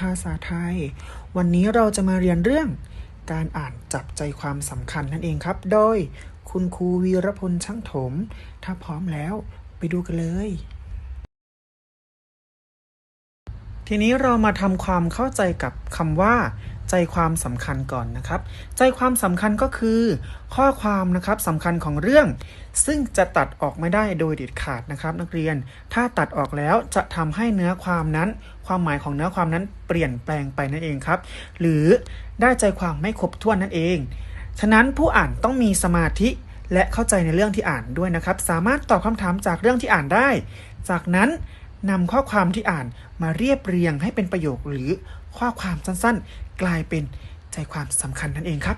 ภาษาไทย วันนี้เราจะมาเรียนเรื่อง การอ่านจับใจความสำคัญนั่นเองครับ โดยคุณครูวีรพลช่างถม ถ้าพร้อมแล้วไปดูกันเลย ทีนี้เรามาทำความเข้าใจกับคำว่า ใจความสำคัญก่อนนะครับ ใจความสำคัญก็คือข้อความนะครับสำคัญของเรื่อง ซึ่งจะตัดออกไม่ได้โดยเด็ดขาดนะครับ นักเรียนถ้าตัดออกแล้วจะทำให้เนื้อความนั้น ความหมายของเนื้อความนั้นเปลี่ยนแปลงไปนั่นเองครับ หรือได้ใจความไม่ครบถ้วนนั่นเอง ฉะนั้นผู้อ่านต้องมีสมาธิและเข้าใจในเรื่องที่อ่านด้วยนะครับ สามารถตอบคำถามจากเรื่องที่อ่านได้ จากนั้น นำข้อความที่อ่านมาเรียบเรียงให้เป็นประโยคหรือข้อความสั้นๆ กลายเป็นใจความสำคัญนั่นเองครับ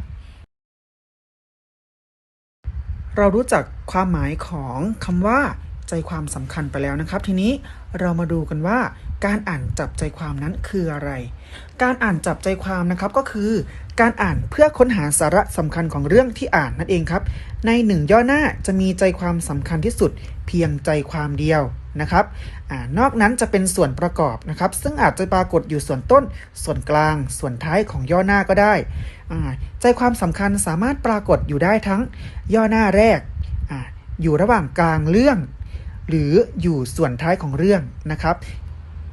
เรารู้จักความหมายของคำว่า ใจความสำคัญไปแล้วนะครับ ทีนี้เรามาดูกันว่าการอ่านจับใจความนั้นคืออะไร การอ่านจับใจความนะครับก็คือ การอ่านเพื่อค้นหาสาระสำคัญของเรื่องที่อ่านนั่นเองครับ ในหนึ่งย่อหน้าจะมีใจความสำคัญที่สุด เพียงใจความเดียว นะครับอนอกนั้นจะเป็นส่วนประกอบนะครับ ซึ่งอาจจะปรากฏอยู่ส่วนต้น ส่วนกลาง ส่วนท้ายของย่อหน้าก็ได้ใจความสำคัญสามารถปรากฏอยู่ได้ทั้งย่อหน้าแรกออยู่ระหว่างกลางเรื่อง หรืออยู่ส่วนท้ายของเรื่องนะครับ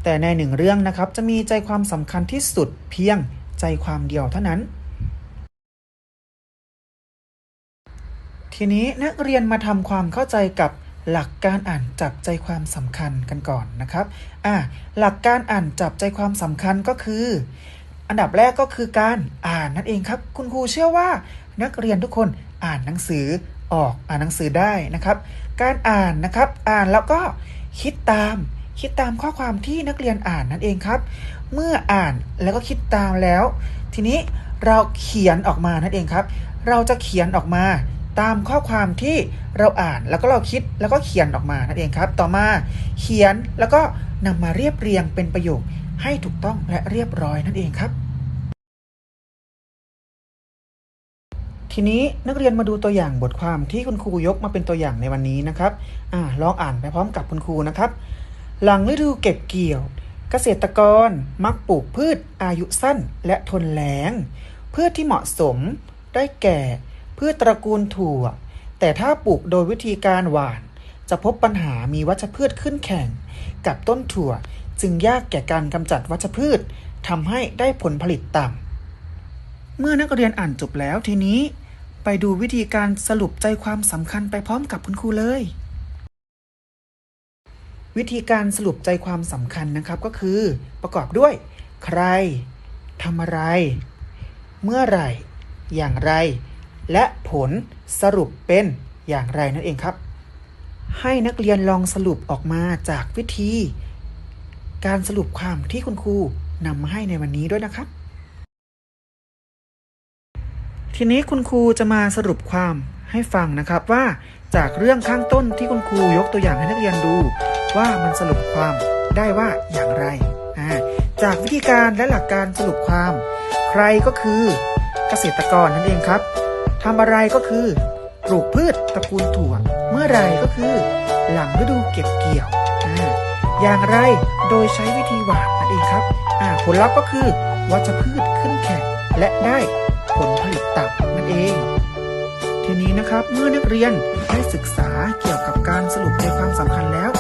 แต่ในหนึ่งเรื่องนะครับจะมีใจความสำคัญที่สุดเพียงใจความเดียวเท่านั้นทีนี้นักเรียนมาทำความเข้าใจกับ หลักการอ่านจับใจความสำคัญกันก่อนนะครับอ่าหลักการอ่านจับใจความสำคัญก็คือ อันดับแรกก็คือการอ่านนั่นเองครับ คุณครูเชื่อว่า นักเรียนทุกคนอ่านหนังสือออกอ่านหนังสือได้นะครับ การอ่านนะครับ อ่านแล้วก็คิดตามคิดตามข้อความที่นักเรียนอ่านนั่นเองครับ เมื่ออ่านแล้วก็คิดตามแล้ว ทีนี้เราเขียนออกมานั่นเองครับ เราจะเขียนออกมา ตามข้อความที่เราอ่านแล้วก็เราคิดแล้วก็เขียนออกมานั่นเองครับ ต่อมาเขียนแล้วก็นำมาเรียบเรียงเป็นประโยคให้ถูกต้องและเรียบร้อยนั่นเองครับ ทีนี้นักเรียนมาดูตัวอย่างบทความที่คุณครูยกมาเป็นตัวอย่างในวันนี้นะครับอลองอ่านไปพร้อมกับคุณครูนะครับ หลังฤดูเก็บเกี่ยว เกษตรกรมักปลูกพืชอายุสั้นและทนแล้งพืชที่เหมาะสมได้แก่ พืชตระกูลถั่ว แต่ถ้าปลูกโดยวิธีการหว่าน จะพบปัญหามีวัชพืชขึ้นแข่ง กับต้นถั่วจึงยากแก่การกำจัดวัชพืชทำให้ได้ผลผลิตต่ำ เมื่อนักเรียนอ่านจบแล้วทีนี้ไปดูวิธีการสรุปใจความสำคัญไปพร้อมกับคุณครูเลย วิธีการสรุปใจความสำคัญนะครับก็คือ ประกอบด้วย ใครทำอะไร เมื่อไรอย่างไร และผลสรุปเป็นอย่างไรนั่นเองครับ ให้นักเรียนลองสรุปออกมาจากวิธี การสรุปความที่คุณครูนำมาให้ในวันนี้ด้วยนะครับ ทีนี้คุณครูจะมาสรุปความให้ฟังนะครับว่าจากเรื่องข้างต้นที่คุณครูยกตัวอย่างให้นักเรียนดู ว่ามันสรุปความได้ว่าอย่างไร จากวิธีการและหลักการสรุปความ ใครก็คือเกษตรกรนั่นเองครับ ทำอะไรก็คือ ปลูกพืชตระกูลถั่ว เมื่อไรก็คือ หลังฤดูเก็บเกี่ยวอย่างไรโดยใช้วิธีหว่านนั่นเองครับผลลัพธ์ก็คือวัชพืชขึ้นแข่งและได้ผลผลิตต่ำนั่นเอง ทีนี้นะครับเมื่อนักเรียนได้ศึกษาเกี่ยวกับการสรุปใจความสำคัญแล้ว